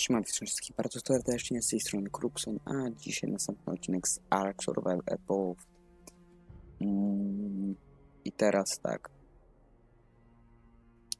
Siema, wszystkich bardzo serdecznie, z tej strony Krupson, a dzisiaj następny odcinek z Ark Survival Evolved. Mm, I teraz tak.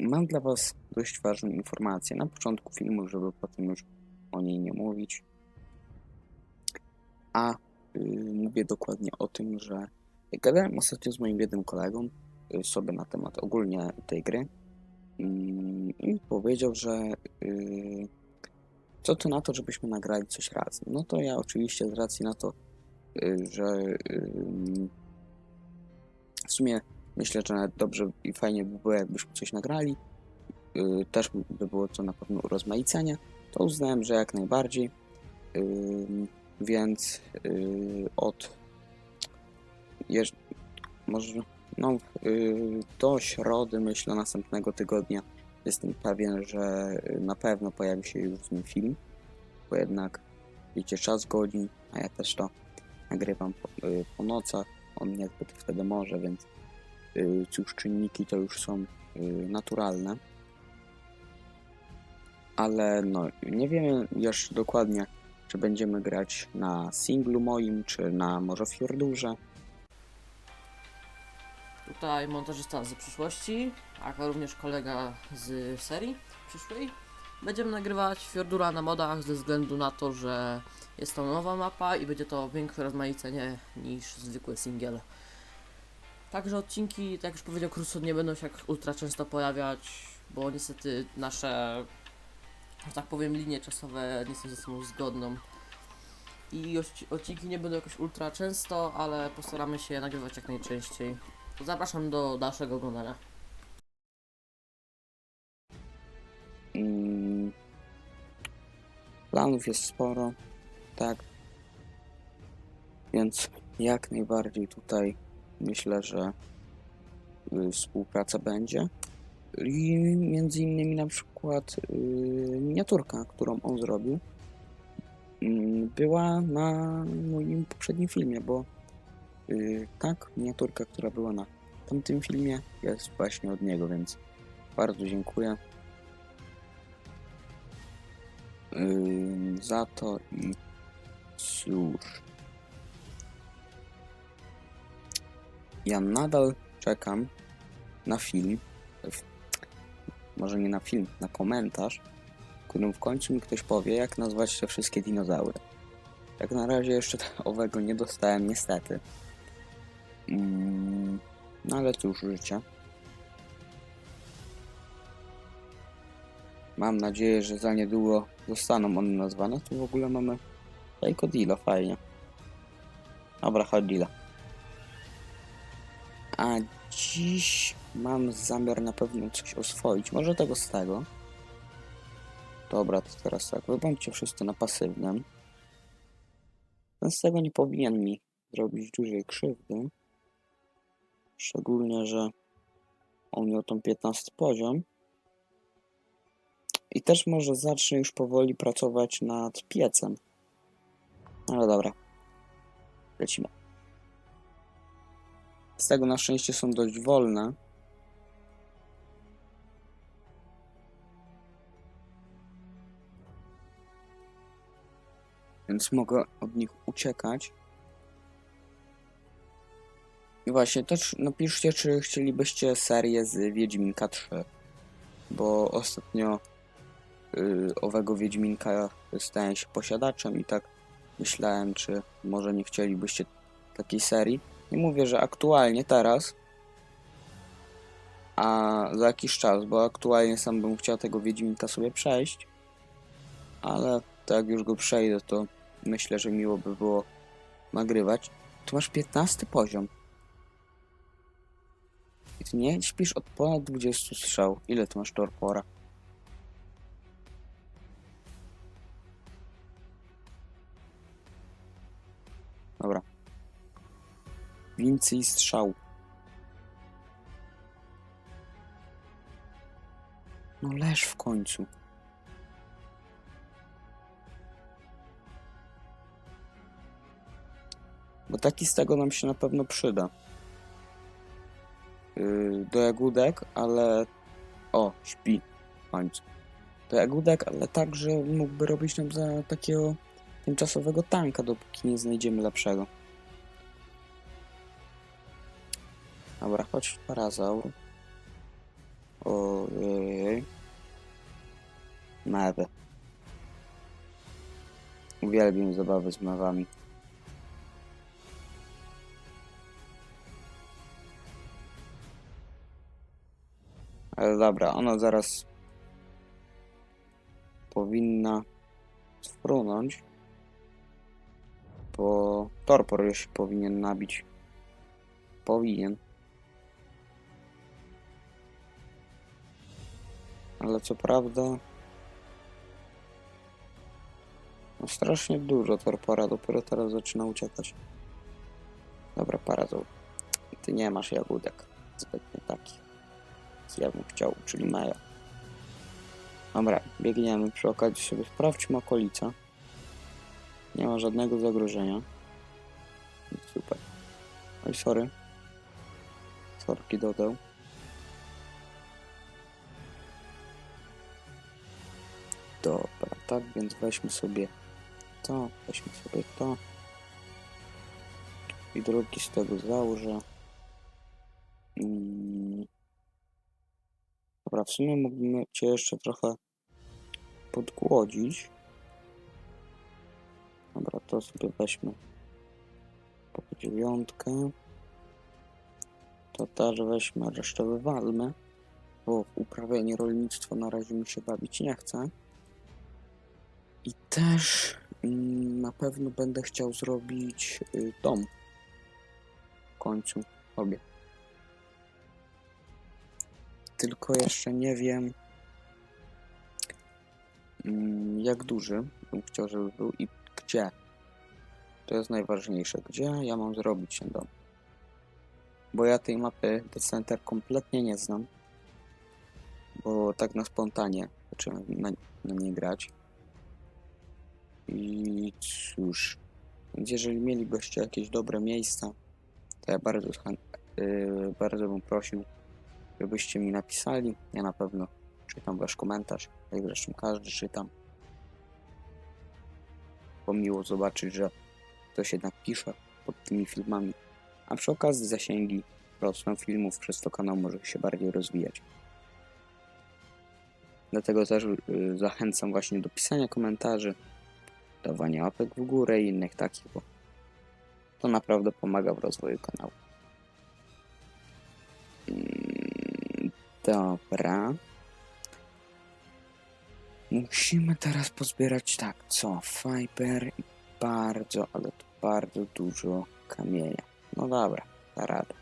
Mam dla was dość ważną informację na początku filmu, żeby potem już o niej nie mówić. A y, mówię dokładnie o tym, że gadałem ostatnio z moim jednym kolegą y, sobie na temat ogólnie tej gry. Mm, I powiedział, że y, co ty na to, żebyśmy nagrali coś razem? No to ja oczywiście z racji na to, y, że ym, w sumie myślę, że nawet dobrze i fajnie by było, jakbyśmy coś nagrali, y, też by było to na pewno urozmaicenie, to uznałem, że jak najbardziej, więc y, od może no, y, do środy, myślę, następnego tygodnia jestem pewien, że na pewno pojawi się już z nim film, bo jednak wiecie, czas godzin, a ja też to nagrywam po, y, po nocach, on niezbyt wtedy może, więc y, cóż, czynniki to już są y, naturalne. Ale no, nie wiemy jeszcze dokładnie, czy będziemy grać na singlu moim, czy na może Fjordurze. Tutaj montażysta z przyszłości, a również kolega z serii przyszłej. Będziemy nagrywać Fjordura na modach ze względu na to, że jest to nowa mapa i będzie to większe rozmaicenie niż zwykły singiel. Także odcinki, tak jak już powiedział Kruson, nie będą się jak ultra często pojawiać, bo niestety nasze, że tak powiem, linie czasowe nie są ze sobą zgodną. I odci- odcinki nie będą jakoś ultra często, ale postaramy się nagrywać jak najczęściej. Zapraszam do dalszego oglądania. Mm, Planów jest sporo, tak. Więc jak najbardziej tutaj myślę, że y, współpraca będzie. I między innymi na przykład y, miniaturka, którą on zrobił, mm, była na moim poprzednim filmie, bo y, tak, miniaturka, która była na tamtym filmie, jest właśnie od niego, więc bardzo dziękuję. Ym, za to i cóż. Ja nadal czekam na film. Może nie na film, na komentarz, w którym w końcu mi ktoś powie, jak nazwać te wszystkie dinozaury. Jak na razie jeszcze owego nie dostałem, niestety. Mm, no ale cóż, życie. Mam nadzieję, że za niedługo zostaną one nazwane. Tu w ogóle mamy Dila, fajnie. Dobra, chodź. A dziś mam zamiar na pewno coś oswoić. Może tego z tego. Dobra, to teraz tak. Wy bądźcie wszyscy na pasywnym. Ten z tego nie powinien mi zrobić dużej krzywdy. Szczególnie, że on miał tą 15 poziom. I też może zacznę już powoli pracować nad piecem. Ale dobra. Lecimy. Z tego na szczęście są dość wolne. Więc mogę od nich uciekać. I właśnie też napiszcie, czy chcielibyście serię z Wiedźminka 3. Bo ostatnio y, owego Wiedźminka stałem się posiadaczem i tak myślałem, czy może nie chcielibyście takiej serii. Nie mówię, że aktualnie teraz, a za jakiś czas, bo aktualnie sam bym chciał tego Wiedźminka sobie przejść, ale tak już go przejdę, to myślę, że miło by było nagrywać. Tu masz 15 poziom. I ty nie śpisz od ponad 20 strzał. Ile ty masz torpora? Dobra. Więcej strzał. No leż w końcu. Bo taki z tego nam się na pewno przyda. Yy, do jagódek, ale... O, śpi w końcu. to Jagódek, ale także mógłby robić nam za takiego tymczasowego tanka, dopóki nie znajdziemy lepszego. Dobra, chodź parazaur. Ojej. Mewy. Uwielbiam zabawy z mewami. Ale dobra, ona zaraz powinna sfrunąć. Bo torpor już powinien nabić. Powinien. Ale co prawda... No strasznie dużo torpora, dopiero teraz zaczyna uciekać. Dobra, parazol. Ty nie masz jagódek. Zbytnie takich. Ja bym chciał, czyli Maja. Dobra, biegniemy przy okazji sobie sprawdźmy okolica. Nie ma żadnego zagrożenia. Super. Oj, sorry. Sorki dodał. Dobra, tak więc weźmy sobie to, weźmy sobie to. I drugi z tego założę. W sumie mógłbym cię jeszcze trochę podgłodzić. Dobra, to sobie weźmy po dziewiątkę. To też weźmy, resztę wywalmy, bo uprawianie rolnictwa na razie mi się bawić nie chce. I też mm, na pewno będę chciał zrobić y, dom. W końcu obie. Tylko jeszcze nie wiem mm, jak duży bym chciał, żeby był i gdzie. To jest najważniejsze. Gdzie ja mam zrobić ten dom? Bo ja tej mapy The Center kompletnie nie znam. Bo tak na spontanie zacząłem na, na nie grać. I cóż, więc jeżeli mielibyście jakieś dobre miejsca, to ja bardzo, yy, bardzo bym prosił, żebyście mi napisali. Ja na pewno czytam wasz komentarz, jak zresztą każdy czytam. Bo miło zobaczyć, że ktoś jednak pisze pod tymi filmami. A przy okazji zasięgi rosną filmów, przez to kanał może się bardziej rozwijać. Dlatego też yy, zachęcam właśnie do pisania komentarzy, dawania łapek w górę i innych takich, bo to naprawdę pomaga w rozwoju kanału. Dobra. Musimy teraz pozbierać tak, co? Fiber i bardzo, ale to bardzo dużo kamienia. No dobra, da radę.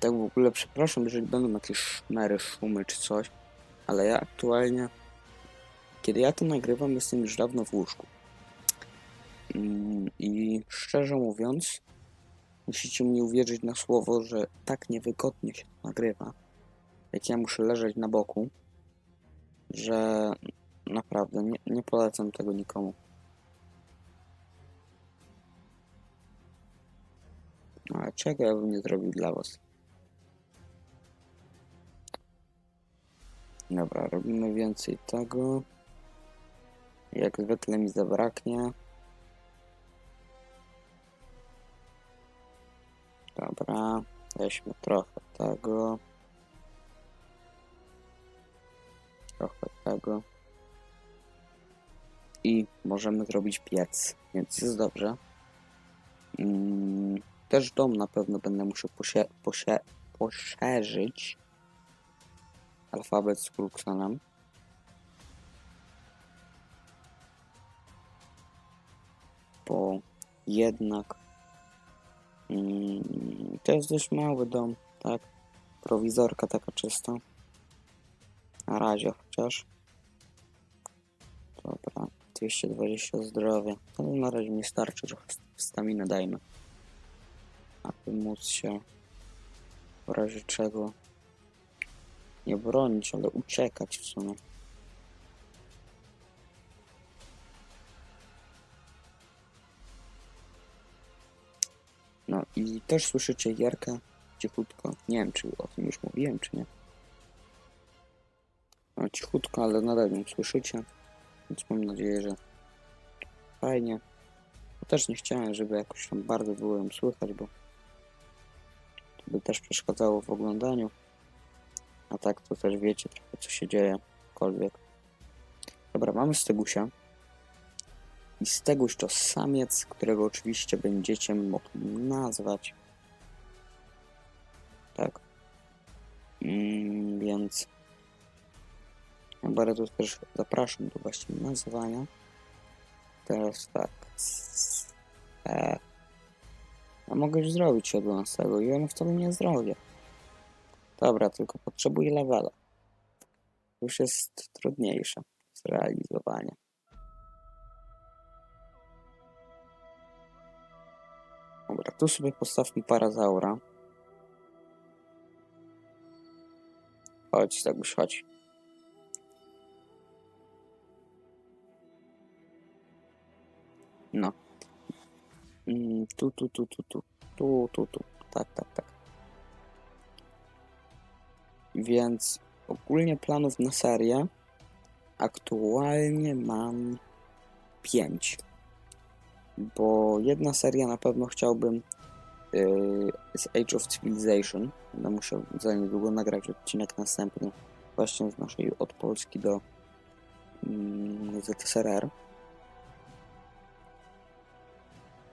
Tak w ogóle przepraszam, jeżeli będą jakieś szmery, szumy czy coś, ale ja aktualnie, kiedy ja to nagrywam, jestem już dawno w łóżku. Mm, I szczerze mówiąc, musicie mi uwierzyć na słowo, że tak niewygodnie się nagrywa, jak ja muszę leżeć na boku, że naprawdę nie, nie polecam tego nikomu. Ale czego ja bym nie zrobił dla was? Dobra, robimy więcej tego. Jak zwykle mi zabraknie. Weźmy trochę tego. Trochę tego. I możemy zrobić piec, więc jest dobrze. Mm, też dom na pewno będę musiał posie- posie- poszerzyć alfabet z Kruxanem. Bo jednak to jest dość mały dom, tak? Prowizorka taka czysta. Na razie chociaż. Dobra, 220 zdrowia. To na razie mi starczy, trochę staminy dajmy. Aby móc się w razie czego nie bronić, ale uciekać w sumie. I też słyszycie Jerkę cichutko. Nie wiem, czy o tym już mówiłem, czy nie. No, cichutko, ale nadal ją słyszycie. Więc mam nadzieję, że fajnie. Bo też nie chciałem, żeby jakoś tam bardzo było ją słychać, bo to by też przeszkadzało w oglądaniu. A tak to też wiecie trochę co się dzieje, cokolwiek. Dobra, mamy Stegusia. I Steguś to samiec, którego oczywiście będziecie mogli nazwać. Tak. Mm, więc bardzo też zapraszam do właśnie nazwania. Teraz tak. E, a mogę już zrobić 11 i ja wtedy nie zrobię. Dobra, tylko potrzebuję levela. Już jest trudniejsze zrealizowanie. Dobra, tu sobie postawmy parazaura. Chodź, tak już chodź. No. Mm, Tu, tu, tu, tu, tu. Tu, tu, tu. Tak, tak, tak. Więc ogólnie planów na serię aktualnie mam 5. Bo jedna seria na pewno chciałbym yy, z Age of Civilization. Będę musiał za niedługo nagrać odcinek następny właśnie z naszej od Polski do mm, ZSRR.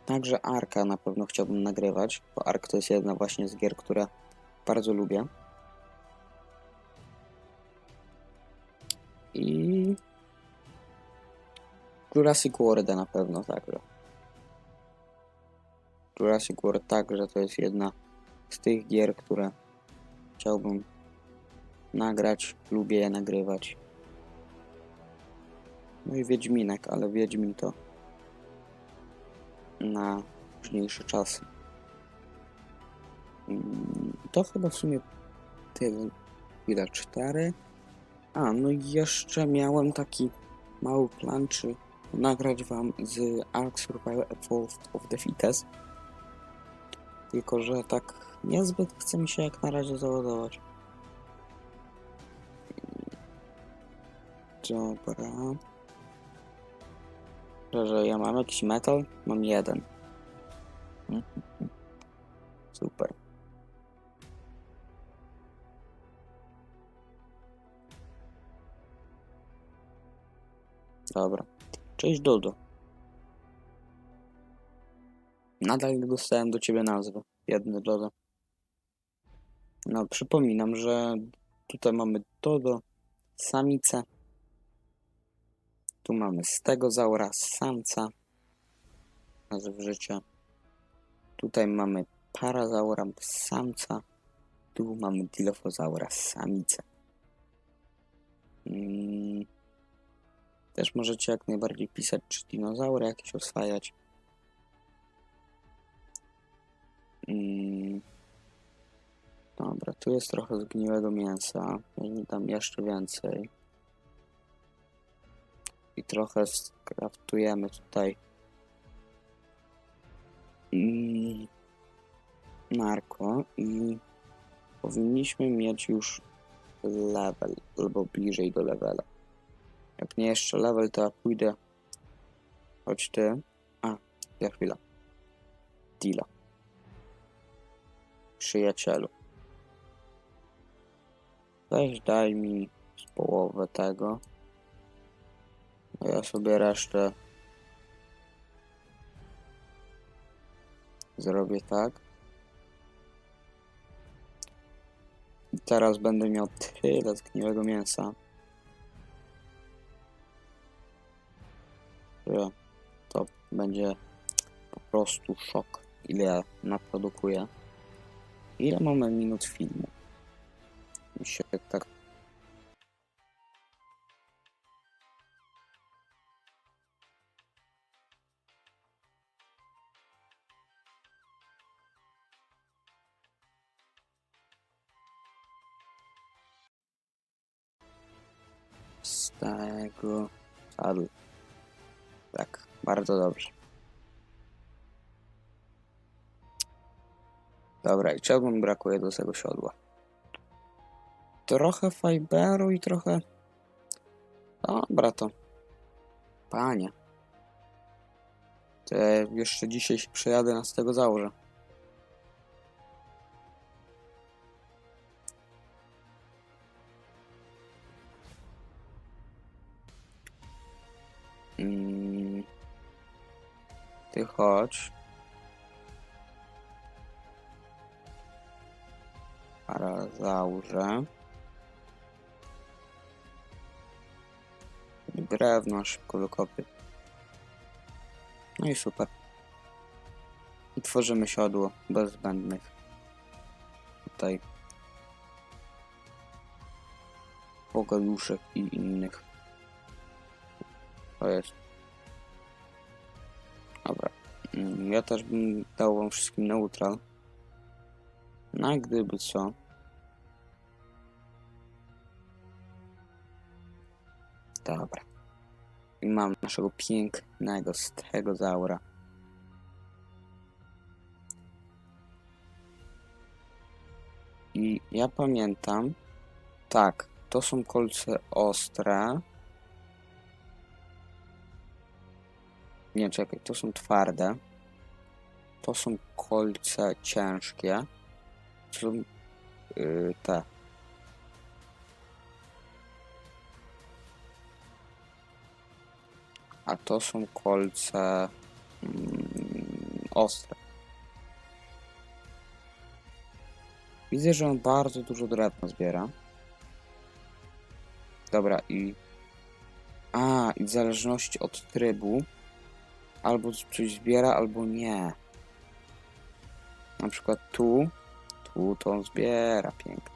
Także Arka na pewno chciałbym nagrywać, bo Ark to jest jedna właśnie z gier, które bardzo lubię. I Jurassic World na pewno także. Jurassic World także to jest jedna z tych gier, które chciałbym nagrać, lubię je nagrywać. No i Wiedźminek, ale Wiedźmin to na późniejsze czasy. Mm, To chyba w sumie tyle. Ile? Cztery? A, no i jeszcze miałem taki mały plan, czy nagrać wam z Ark Survival Evolved of the Fittest. Tylko, że tak niezbyt chce mi się jak na razie załadować. Dobra. Że ja mam jakiś metal? Mam jeden. Super. Dobra. Cześć Dodo. Nadal nie dostałem do ciebie nazwy. Jedny Dodo. No, przypominam, że tutaj mamy Dodo, samicę. Tu mamy stegozaura, samca. Nazw życia. Tutaj mamy parazaura, samca. Tu mamy dilophosaura, samicę. Mm. Też możecie jak najbardziej pisać, czy dinozaury jakieś oswajać. Dobra, tu jest trochę zgniłego mięsa. Nie dam jeszcze więcej. I trochę skraftujemy tutaj. Mm. Narko i powinniśmy mieć już level, albo bliżej do levela. Jak nie jeszcze level, to ja pójdę. Chodź ty. A, za chwilę. Dila. Przyjacielu. Weź daj mi z połowę tego. Ja sobie resztę zrobię tak. I teraz będę miał tyle zgniłego mięsa. że to będzie po prostu szok, ile ja naprodukuję. Ile mamy minut filmu? Mi się tak z tego. Tak, bardzo dobrze. Dobra, i czego mi brakuje do tego siodła? Trochę fiberu i trochę... Dobra, to... Panie. To jeszcze dzisiaj się przejadę na z tego założę. Mm. Ty chodź. Parazaurze. Drewno szybko wykopię. No i super. I tworzymy siodło bez zbędnych. Tutaj. Pogaduszek i innych. To jest. Dobra. Mm, Ja też bym dał wam wszystkim neutral. No gdyby co. Dobra. I mam naszego pięknego stegozaura. I ja pamiętam. Tak, to są kolce ostre. Nie, czekaj, to są twarde. To są kolce ciężkie. To są yy, te. A to są kolce mm, ostre. Widzę, że on bardzo dużo drewna zbiera. Dobra, i. A, i w zależności od trybu albo coś zbiera, albo nie. Na przykład tu, tu to on zbiera pięknie.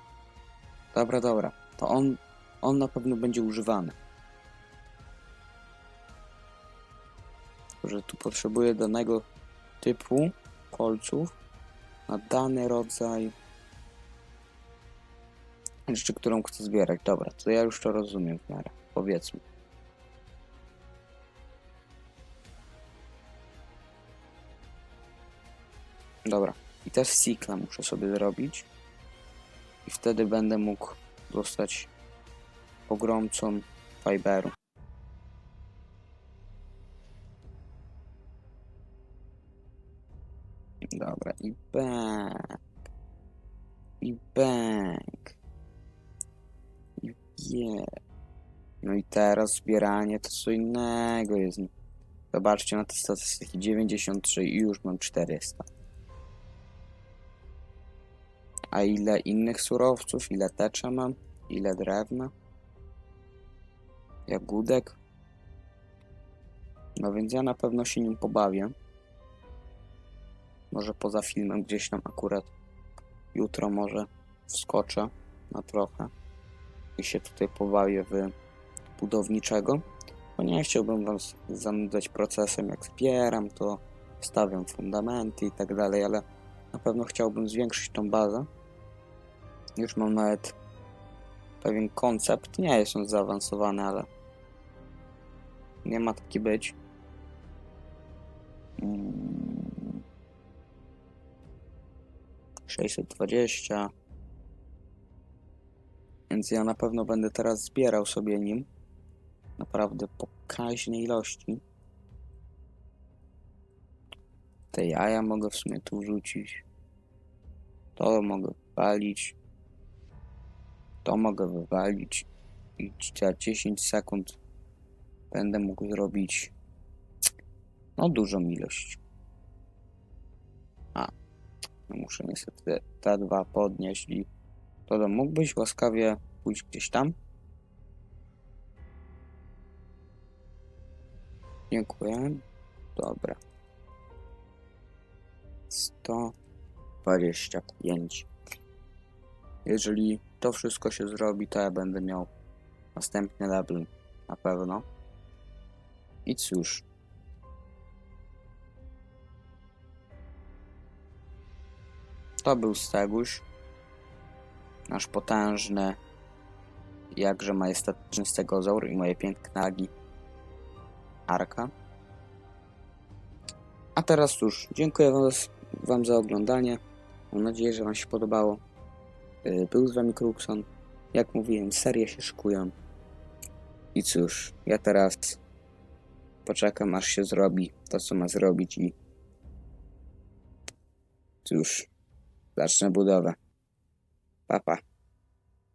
Dobra, dobra. To on, on na pewno będzie używany. Że tu potrzebuję danego typu kolców na dany rodzaj rzeczy, którą chcę zbierać. Dobra, to ja już to rozumiem w miarę. Powiedzmy. Dobra. I też cykla muszę sobie zrobić. I wtedy będę mógł dostać pogromcą fiberu. Bang. Je. No i teraz zbieranie to co innego jest. Zobaczcie na te statystyki. 93 i już mam 400. A ile innych surowców, ile tecza mam, ile drewna, jagódek. No więc ja na pewno się nim pobawię. Może poza filmem gdzieś tam akurat jutro może wskoczę na trochę i się tutaj pobawię w budowniczego. Bo nie chciałbym was zanudzać procesem, jak zbieram to, stawiam fundamenty i tak dalej, ale na pewno chciałbym zwiększyć tą bazę. Już mam nawet pewien koncept. Nie jest on zaawansowany, ale nie ma taki być. Mm. 620. Więc ja na pewno będę teraz zbierał sobie nim. Naprawdę pokaźne ilości. Te jaja mogę w sumie tu wrzucić. To mogę wywalić. To mogę wywalić. I za 10 sekund będę mógł zrobić no dużą ilość. No muszę niestety te dwa podnieść i to mógłbyś łaskawie pójść gdzieś tam? Dziękuję. Dobra. 125. Jeżeli to wszystko się zrobi, to ja będę miał następny level na pewno. I cóż. To był Steguś. Nasz potężny, jakże majestatyczny stegozaur i moje piękne nagi Arka. A teraz cóż, dziękuję wam, wam za oglądanie. Mam nadzieję, że Wam się podobało. Y, Był z Wami Krukson. Jak mówiłem, serie się szykują. I cóż, ja teraz poczekam, aż się zrobi to, co ma zrobić i cóż, zacznę budowę. Pa, pa.